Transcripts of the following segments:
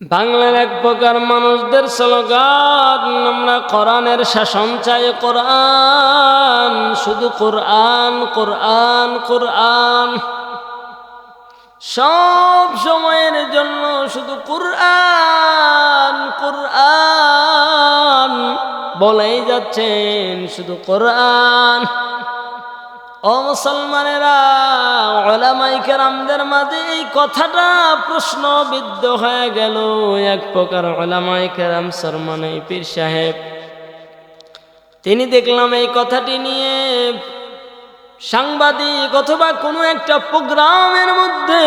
বাংলার এক প্রকার মানুষদের স্লোগান, আমরা কোরআনের শাসন চাই, কোরআন, শুধু কোরআন কোরআন কোরআন। সব সময়ের জন্য শুধু কোরআন কোরআন বলেই যাচ্ছেন শুধু কোরআন। ও মুসলমানেরা, ওলামাই কেরামদের মাঝে এই কথাটা প্রশ্নবিদ্ধ হয়ে গেল। এক প্রকার ওলামাই কেরাম সরমানে পীর সাহেব, তিনি দেখলাম এই কথাটি নিয়ে সাংবাদিক অথবা কোনো একটা প্রোগ্রামের মধ্যে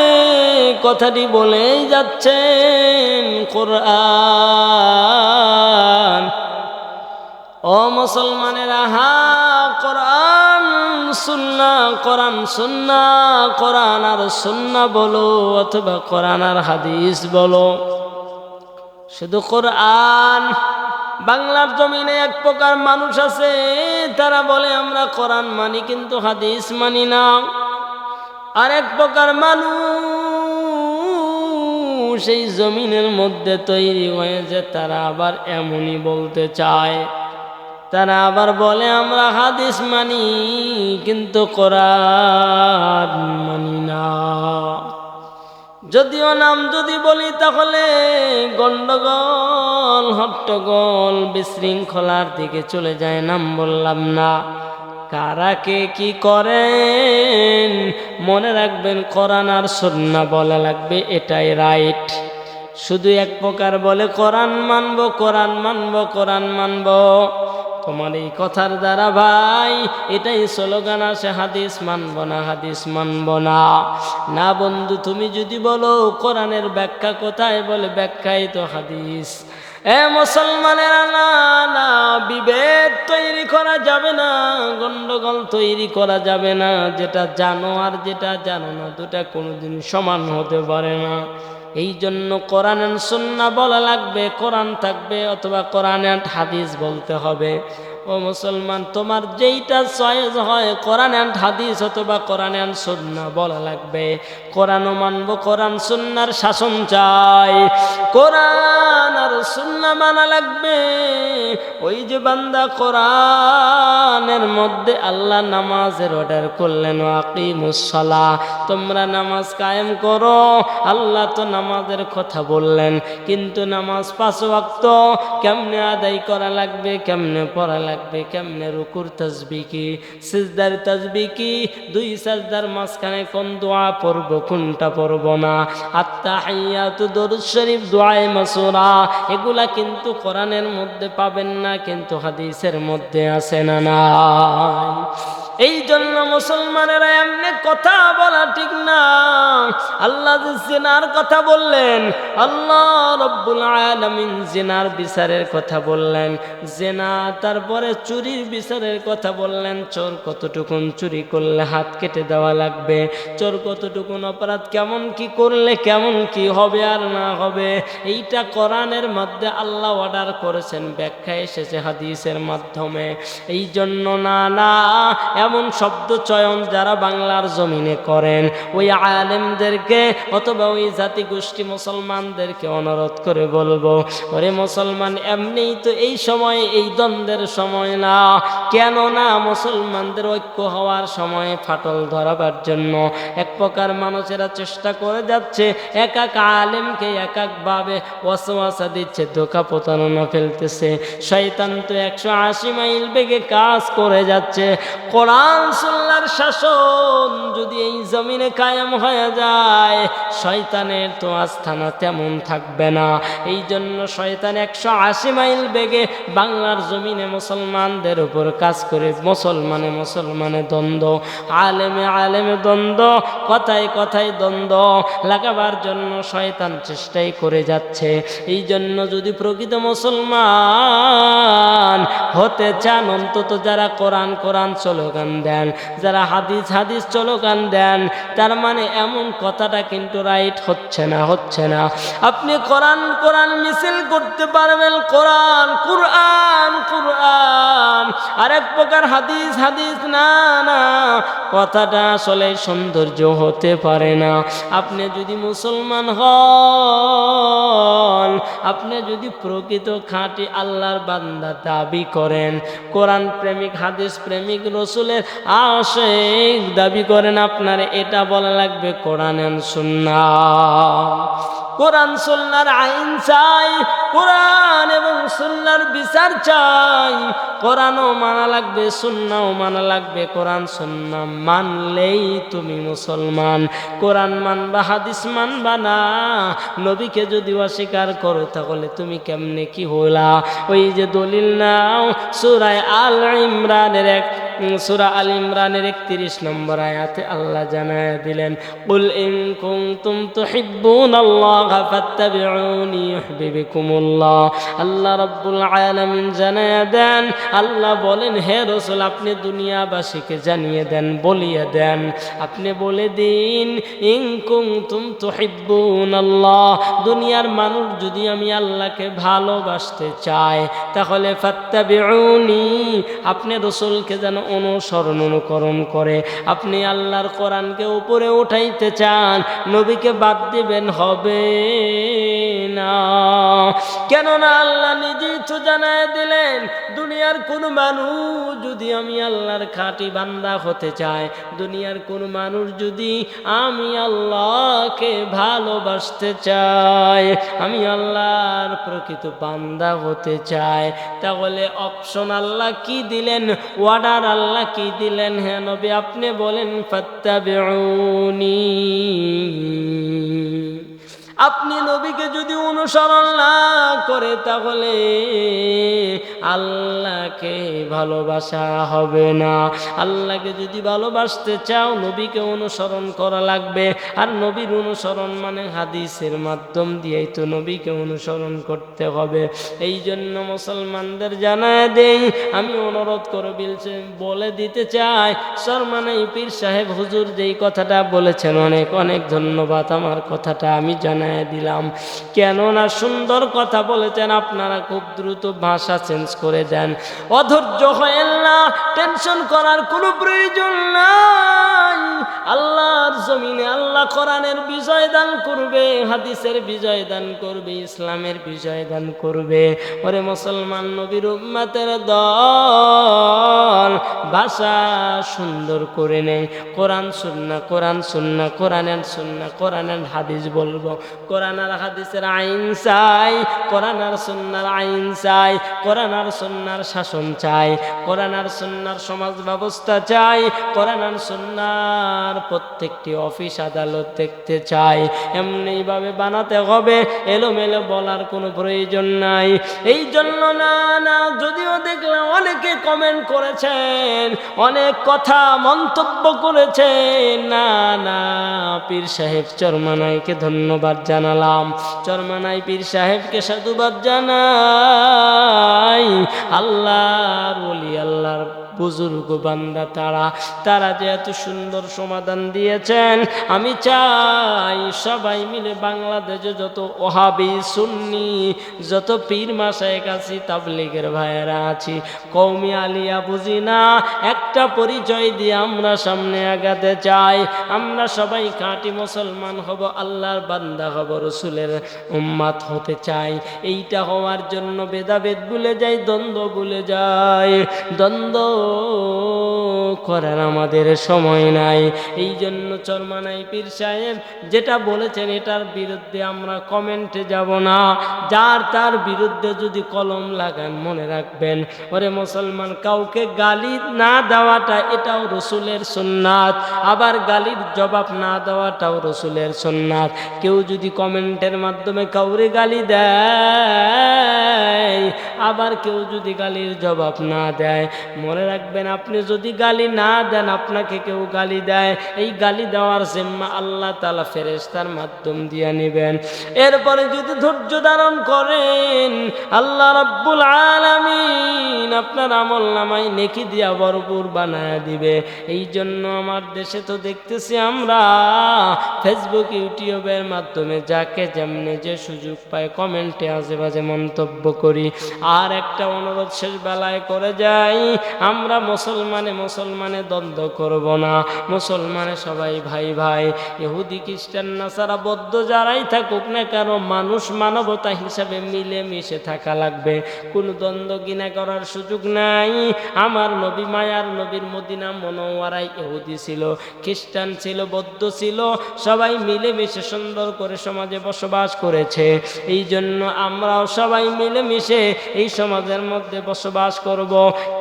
কথাটি বলেই যাচ্ছেন কোরআন। ও মুসলমানেরা হা সুন্না, কোরআন সুন্না, কোরআন আর সুন্না বলো অথবা কোরআন আর হাদিস বলো। শুধু কোরআন, বাংলার জমিনে এক প্রকার মানুষ আছে, তারা বলে আমরা কোরআন মানি কিন্তু হাদিস মানি না। আর এক প্রকার মানুষ সেই জমিনের মধ্যে তৈরি হয়েছে, তারা আবার এমনই বলতে চায়। তারা আবার বলে, আমরা হাদিস মানি, কিন্তু কোরআন মানি না। যদিও নাম যদি বলি, তাহলে গন্ডগোল, হট্টগোল, বিশৃঙ্খলার দিকে চলে যায়, নাম বললাম না। কারা কে কি করেন, মনে রাখবেন, কোরআন আর সন্না বলা লাগবে, এটাই রাইট। শুধু এক প্রকার বলে, কোরআন মানব কোরআন মানব কোরআন মানব। তোমার এই কথার দ্বারা ভাই, এটাই স্লোগান আসে, হাদিস মানব না, হাদিস মানব না। না বন্ধু, তুমি যদি বলো কোরআনের ব্যাখ্যা কোথায়, বলে ব্যাখ্যাই তো হাদিস। এ মুসলমানের, না না, বিভেদ তৈরি করা যাবে না, গন্ডগোল তৈরি করা যাবে না, যেটা জানো আর যেটা জানো না, দুটা কোনোদিন সমান হতে পারে না। এই জন্য কোরআন সুন্না বলা লাগবে কোরআন থাকবে অথবা কোরআন হাদিস বলতে হবে। ও মুসলমান, তোমার যেইটা চয়েস হয় কোরআন অ্যান্ড হাদিস অথবা কোরআন অ্যান্ড সুন্না বলা লাগবে। কোরআনও মানব, কোরআন সুন্নার শাসন চাই। কোরআন আর সুন্না মানা লাগবে। ওই যে বান্দা কোরআনের মধ্যে আল্লাহ নামাজের অর্ডার করলেন আকিমুসলা তোমরা নামাজ কায়েম করো। আল্লাহ তো নামাজের কথা বললেন, কিন্তু নামাজ পাঁচ ওয়াক্ত কেমনে আদায় করা লাগবে, কেমনে পড়া লাগবে কেমনে রুকুর তসবি কি? সিজদার তসবি কি? দুই সাজদার মাঝখানে কোন দোয়া পড়ব, কোনটা পড়ব না? আত্মা হাইয়া তু দরুদ শরীফ দোয়ায় মাসুরা। এগুলা কিন্তু কোরআনের মধ্যে পাবেন না, কিন্তু হাদিসের মধ্যে আসে না নাই? এই জন্য মুসলমানেরা এমনি কথা বলা ঠিক না। আল্লাহ জিনার কথা বললেন, আল্লাহ রব্বুল আলমিন জেনার বিচারের কথা বললেন, জেনা তারপরে চুরির বিচারের কথা বললেন, চোর কতটুকুন চুরি করলে হাত কেটে দেওয়া লাগবে, চোর কতটুকুন অপরাধ কেমন কি করলে কেমন কি হবে আর না হবে, এইটা কোরআনের মধ্যে আল্লাহ অর্ডার করেছেন, ব্যাখ্যা এসেছে হাদিসের মাধ্যমে। এই জন্য না না এমন শব্দ চয়ন যারা বাংলার জমিনে করেন। ওই আলেমদেরকে অথবা ওই জাতি গোষ্ঠী মুসলমানদেরকে অনুরোধ করে বলব, ওরে মুসলমান, এমনিই তো এই সময়, এই দ্বন্দ্বের সময় না। কেন না মুসলমানদের ঐক্য হওয়ার সময় ফাটল ধরাবার জন্য এক প্রকার মানুষেরা চেষ্টা করে যাচ্ছে এক এক আলেমকে এক একভাবে ওয়াসওয়াসা দিচ্ছে, ধোকা প্রতারণা ফেলতেছে। শয়তান তো একশো আশি মাইল বেগে কাজ করে যাচ্ছে। কোরআন সুল্লার শাসন যদি এই জমিনে কায়েম হয়ে যায়, শয়তানের তো আস্থানা তেমন থাকবে না। এই জন্য শয়তান একশো আশি মাইল বেগে বাংলার জমিনে মুসলমানদের উপর কাজ করে মুসলমানে মুসলমানে দ্বন্দ্ব, আলেমে আলেমে দ্বন্দ্ব, কথায় কথায় দ্বন্দ্ব লাগাবার জন্য শয়তান চেষ্টাই করে যাচ্ছে। এই জন্য যদি প্রকৃত মুসলমান হতে চান, অন্তত যারা কোরআন কোরআন স্লোগান দেন। যারা হাদিস হাদিস স্লোগান দেন, তার মানে এমন কথাটা কিন্তু রাইট হচ্ছে না হচ্ছে না। আপনি কোরআন কোরআন মিছিল করতে পারবেন, কোরআন কোরআন, কুরআন। আরেক প্রকার হাদিস হাদিস, না না, কথাটা আসলে সৌন্দর্য হতে পারে না। আপনি যদি মুসলমান হন, আপনি যদি প্রকৃত খাঁটি আল্লাহর বান্দা দাবি করেন, কোরআন প্রেমিক, হাদিস প্রেমিক রসুলের আশেক, দাবি করেন আপনার, এটা বলা লাগবে কোরআন সুন্না। কোরআন সুন্নার আইন চাই, কোরআন এবং সুন্নার বিচার চাই। কোরআনও মানা লাগবে, সুন্নাও মানা লাগবে, কোরআন সুন্না মানলেই তুমি মুসলমান। কোরআন মানবা, হাদিস মানবা না। নবীকে যদি অস্বীকার করো, তাহলে তুমি কেমনে কি হলা ওই যে দলিল নাও সুরায় আল ইমরানের এক সুরা আল ইমরানের একত্রিশ নম্বর আয়াতে আল্লাহ জানায় দিলেন, কুল ইন কুনতুম তুহিব্বুন আল্লাহ ফাত্তাবিউনি ইউহিব্বুকুমুল্লাহ। আল্লাহ রাব্বুল আলামিন জানায় দেন, আল্লাহ বলেন, হে রাসূল, আপনি দুনিয়াবাসীকে জানিয়ে দেন, বলিয়ে দেন। আপনি বলে দিন ইং ইন কুনতুম তুহিব্বুন আল্লাহ। দুনিয়ার মানুষ যদি আমি আল্লাহকে ভালোবাসতে চায়, তাহলে ফাত্তাবিউনি, আপনি রসুলকে যেন অনুসরণ, অনুকরণ করে। আপনি আল্লাহর কোরআনকে উপরে উঠাইতে চান, নবীকে বাদ দিবেন হবে না। কেননা আল্লাহ নিজেই তো জানায় দিলেন, দুনিয়ার কোন মানুষ যদি আমি আল্লাহর খাঁটি বান্দা হতে চাই, দুনিয়ার কোন মানুষ যদি আমি আল্লাহকে ভালোবাসতে চাই, আমি আল্লাহর প্রকৃত বান্দা হতে চাই, তাহলে অপশন আল্লাহ কি দিলেন? ওয়ার্ডার আল্লাহ কি দিলেন হ্যাঁ নবী? আপনি বলেন ফাত্তাবিউনি। আপনি নবীকে যদি অনুসরণ না করে, তাহলে আল্লাহকে ভালোবাসা হবে না। আল্লাহকে যদি ভালোবাসতে চাও, নবীকে অনুসরণ করা লাগবে। আর নবীর অনুসরণ মানে হাদিসের মাধ্যম দিয়েই তো নবীকে অনুসরণ করতে হবে। এই জন্য মুসলমানদের জানায় দেই, আমি অনুরোধ করে বিলছে, বলে দিতে চাই শর্মানে পীর সাহেব হুজুর যেই কথাটা বলেছেন, অনেক অনেক ধন্যবাদ। আমার কথাটা আমি জানাই দিলাম। কেননা সুন্দর কথা বলেছেন, আপনারা খুব দ্রুত ভাষা চেঞ্জ করে দেন। অধৈর্য হয়েন না টেনশন করার কোনো প্রয়োজন নাই। আল্লাহর জমিনে আল্লাহ কোরআনের বিজয় দান করবে, হাদিসের বিজয় দান করবে, ইসলামের বিজয় দান করবে। ওরে মুসলমান নবীর উম্মাতের দল, ভাষা সুন্দর করে নেই। কোরআন সুন্না কোরআন সুন্না, কোরআনের সুন্না, কোরআনের হাদিস বলব। কোরআন আর হাদিসের আইন চাই, কোরআন আর সুন্নার আইন চাই, কোরআন আর সুন্নার শাসন চাই, কোরআন আর সুন্নার সমাজ ব্যবস্থা চাই, কোরআন আর সুন্নার প্রত্যেকটি অফিস আদালত দেখতে চাই এমনিভাবে বানাতে হবে, এলোমেলো বলার কোনো প্রয়োজন নাই। এই জন্য না না, যদিও দেখলাম অনেকে কমেন্ট করেছেন, অনেক কথা মন্তব্য করেছেন। না না, পীর সাহেব চরমানাইকে ধন্যবাদ জানালাম। চরমানাই পীর সাহেবকে সাধুবাদ জানাই। আল্লাহর বলি আল্লাহর বুজুর্গ বান্দা, তারা তারা যে এত সুন্দর সমাধান দিয়েছেন, আমি চাই সবাই মিলে বাংলাদেশে যত ওহাবি, সুন্নি, যত পীর মাসায় আছি তাবলিগের ভাইয়েরা আছি। কৌমি আলিয়া বুঝি না, একটা পরিচয় দিয়ে আমরা সামনে আগাতে চাই। আমরা সবাই খাঁটি মুসলমান হব, আল্লাহর বান্দা হব, রসুলের উম্মাত হতে চাই। এইটা হওয়ার জন্য ভেদাভেদ ভুলে যাই, দ্বন্দ্ব ভুলে যায় দ্বন্দ্ব করার আমাদের সময় নাই। এই জন্য চরমানাই পীর সাহেব যেটা বলেছেন এটার বিরুদ্ধে আমরা কমেন্টে যাব না। যার তার বিরুদ্ধে যদি কলম লাগান, মনে রাখবেন, ওরে মুসলমান, কাউকে গালি না দেওয়াটা এটাও রসুলের সুন্নাত। আবার গালির জবাব না দেওয়াটাও রসুলের সুন্নাত। কেউ যদি কমেন্টের মাধ্যমে কাউরে গালি দেয়, আবার কেউ যদি গালির জবাব না দেয়, মনে রাখবেন। আপনি যদি গালি না দেন, আপনাকে কেউ গালি দেয়। এই গালি দেওয়ার জিম্মা আল্লাহ তালা ফেরেস্তার মাধ্যম দিয়ে নেবেন। এরপরে যদি ধৈর্য ধারণ করেন, আল্লাহ রব্বুল আলামিন আপনার আমল নামাই নেকি দিয়া ভরপুর বানায় দিবে। এই জন্য আমার দেশে তো দেখতেছি আমরা ফেসবুক ইউটিউবের মাধ্যমে যাকে যেমনি যে সুযোগ পায় কমেন্টে আজে বাজে মন্তব্য করি। আর একটা অনুরোধ শেষ বেলায় করে যাই, আমরা আমরা মুসলমানে মুসলমানে দ্বন্দ্ব করব না। মুসলমানে সবাই ভাই ভাই, ইহুদি, খ্রিস্টান, নাসারা, বৌদ্ধ যারাই থাকুক না কেন, মানুষ মানবতা হিসাবে মিলে মিশে থাকা লাগবে। কোনো দ্বন্দ্ব গিনা করার সুযোগ নাই। আমার নবী মায়ার নবীর মদিনা মনোয়ারাই ইহুদি ছিল, খ্রিস্টান ছিল, বৌদ্ধ ছিল, সবাই মিলে মিশে সুন্দর করে সমাজে বসবাস করেছে। এই জন্য আমরাও সবাই মিলে মিশে এই সমাজের মধ্যে বসবাস করব।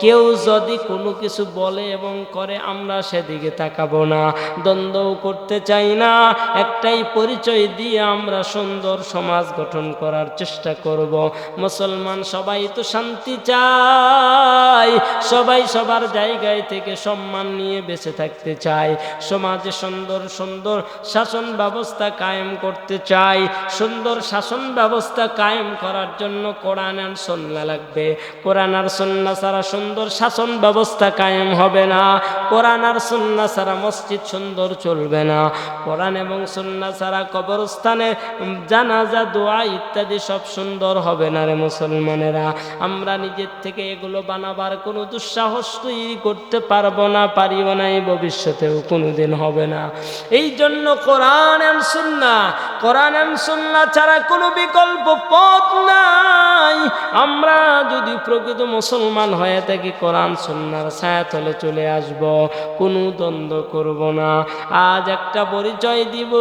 কেউ যদি কোনো কিছু বলে এবং করে, আমরা সেদিকে তাকাবো না, দ্বন্দ্বও করতে চাই না। একটাই পরিচয় দিয়ে আমরা সুন্দর সমাজ গঠন করার চেষ্টা করব। মুসলমান সবাই তো শান্তি চায়, সবাই সবার জায়গায় থেকে সম্মান নিয়ে বেঁচে থাকতে চায়। সমাজে সুন্দর সুন্দর শাসন ব্যবস্থা কায়েম করতে চাই সুন্দর শাসন ব্যবস্থা কায়েম করার জন্য কোরআন আর সন্না লাগবে। কোরআন আর সন্না ছাড়া সুন্দর শাসন ব্যবস্থা কায়েম হবে না। কোরআন আর সন্না ছাড়া মসজিদ সুন্দর চলবে না। কোরআন এবং সন্না ছাড়া কবরস্থানে জানাজা, দোয়া ইত্যাদি সব সুন্দর হবে না রে মুসলমানেরা। আমরা নিজের থেকে এগুলো বানাবার কোনো দুঃসাহস তৈরি করতে পারব না, পারিও না, এই ভবিষ্যতেও কোনোদিন হবে না। এই জন্য কোরআন এম সুন্না, কোরআন এম সুন্না ছাড়া কোনো বিকল্প পথ নাই। আমরা যদি প্রকৃত মুসলমান হয়ে থাকি, কোরআন সুন্নার ছায়াতলে চলে আসব, কোনো দ্বন্দ্ব করব না। আজ একটা পরিচয় দিব,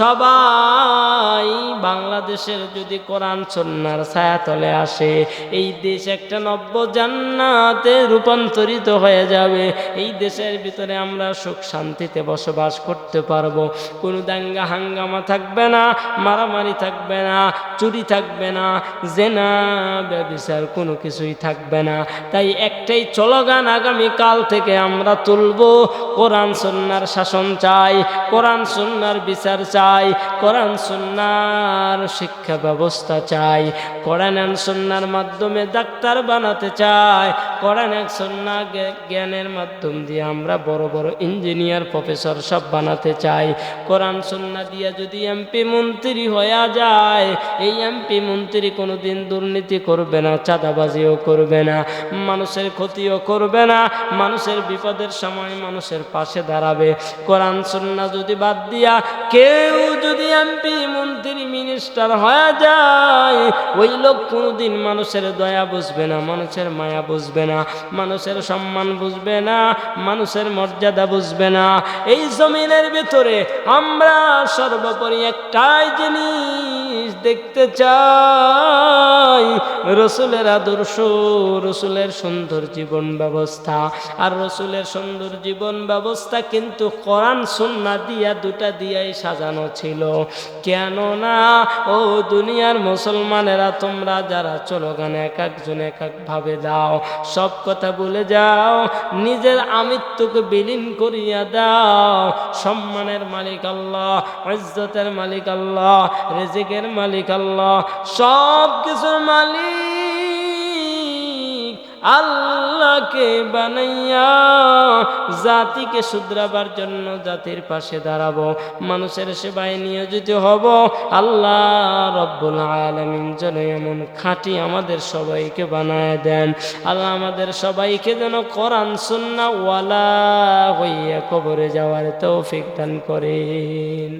সবাই বাংলাদেশের যদি কোরআন সন্ন্যার ছায়াতলে আসে, এই দেশ একটা নব্য জান্নাতে রূপান্তরিত হয়ে যাবে। এই দেশের ভিতরে আমরা সুখ শান্তিতে বসবাস করতে পারব। কোনো দাঙ্গা হাঙ্গামা থাকবে না, মারামারি থাকবে না, চুরি থাকবে না, জেনা ব্যবসার কোনো কিছুই থাকবে না। তাই একটাই চলগান আগামী কাল থেকে আমরা তুলব। কোরআন সন্ন্যার শাসন চাই, কোরআন সন্ন্যার বিচার চাই, কোরআন সন্ন্যার শিক্ষা ব্যবস্থা চাই, কোরআন সন্ন্যার মাধ্যমে ডাক্তার বানাতে চাই কোরআন এক সন্না জ্ঞানের মাধ্যম দিয়ে আমরা বড় বড় ইঞ্জিনিয়ার, প্রফেসর সব বানাতে চাই। কোরআন সন্না দিয়ে যদি এমপি মন্ত্রী হয়ে যায়, এই এমপি মন্ত্রী কোনোদিন দুর্নীতি করবে না, চাঁদাবাজিও করবে না, মানুষের ক্ষতিও করবে না, মানুষের বিপদের সময় মানুষের পাশে দাঁড়াবে। কোরআন সন্না যদি বাদ দিয়া কেউ যদি এমপি মন্ত্রী মিনিস্টার হয়ে যায়, ওই লোক কোনোদিন মানুষের দয়া বুঝবে না, মানুষের মায়া বুঝবে না, মানুষের সম্মান বুঝবে না, মানুষের মর্যাদা বুঝবে না। এই জমিনের ভিতরে আমরা সর্বোপরি একটাই জিনিস। দেখতে চাই। রসুলের আদর্শ, রসুলের সুন্দর জীবন ব্যবস্থা। আর রসুলের সুন্দর জীবন ব্যবস্থা কিন্তু কোরআন, সুন্না দিয়া দুটা দিয়াই সাজানো ছিল। কেননা, ও দুনিয়ার মুসলমানেরা, তোমরা যারা চলো গানে এক একজন এক একভাবে দাও, সব কথা বলে যাও, নিজের আমিত্বকে বিলীন করিয়া দাও। সম্মানের মালিক আল্লাহ, ইজ্জতের মালিক আল্লাহ, রেজিকের মালিক আল্লাহ। সব কিছুর মালিক আল্লাহকে বানাইয়া জাতিকে শুধরাবার জন্য জাতির পাশে দাঁড়াবো। মানুষের সেবায় নিয়োজিত হব। আল্লাহ রব্বুল আলমিন যেন এমন খাঁটি আমাদের সবাইকে বানায় দেন। আল্লাহ আমাদের সবাইকে যেন করান সুন্না ওয়ালা হইয়া কবরে যাওয়ার তৌফিক দান করেন।